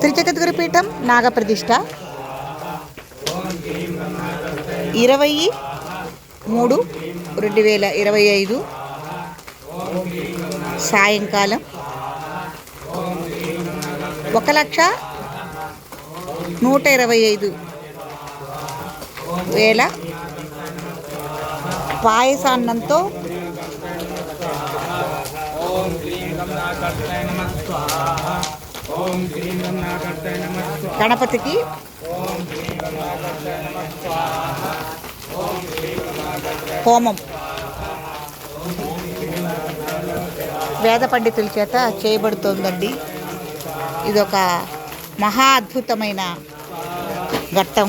త్రిచతుర్గ పీఠం ఇరవై మూడు రెండు వేల ఇరవై ఐదు సాయంకాలం ఒక లక్ష నూట ఇరవై ఐదు వేల పాయసాన్నంతో గణపతికి హోమం. వేద పండితుల చేత చేయబడుతోందండి. ఇది ఒక మహా అద్భుతమైన ఘట్టం.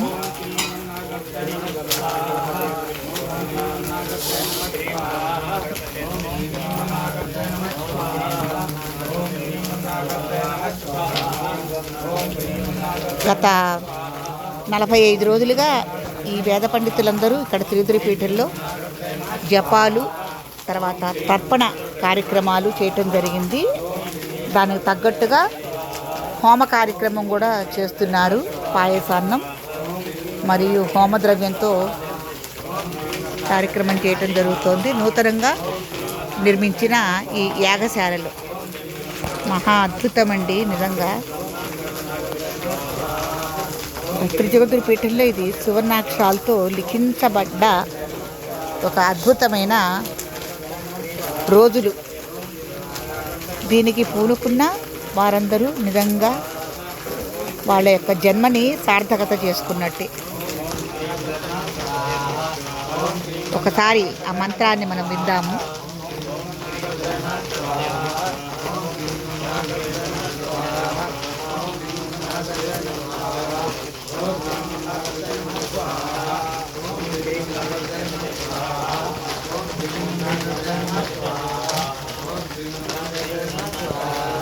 గత నలభై ఐదు రోజులుగా ఈ వేద పండితులందరూ ఇక్కడ తిరుతిరి పీఠంలో జపాలు తర్వాత తర్పణ కార్యక్రమాలు చేయటం జరిగింది. దానికి తగ్గట్టుగా హోమ కార్యక్రమం కూడా చేస్తున్నారు పాయసాన్నం మరియు హోమద్రవ్యంతో కార్యక్రమం చేయటం జరుగుతోంది. నూతనంగా నిర్మించిన ఈ యాగశాలలు మహా అద్భుతం అండి నిజంగా త్రిజగతుడి పీఠంలో ఇది సువర్ణాక్షరాలతో లిఖించబడ్డ ఒక అద్భుతమైన రోజులు. దీనికి పూనుకున్న వారందరూ నిజంగా వాళ్ళ యొక్క జన్మని సార్థకత చేసుకున్నట్టే. ఒకసారి ఆ మంత్రాన్ని మనం విందాము. Om Vimana Janatva Om Vimana Janatva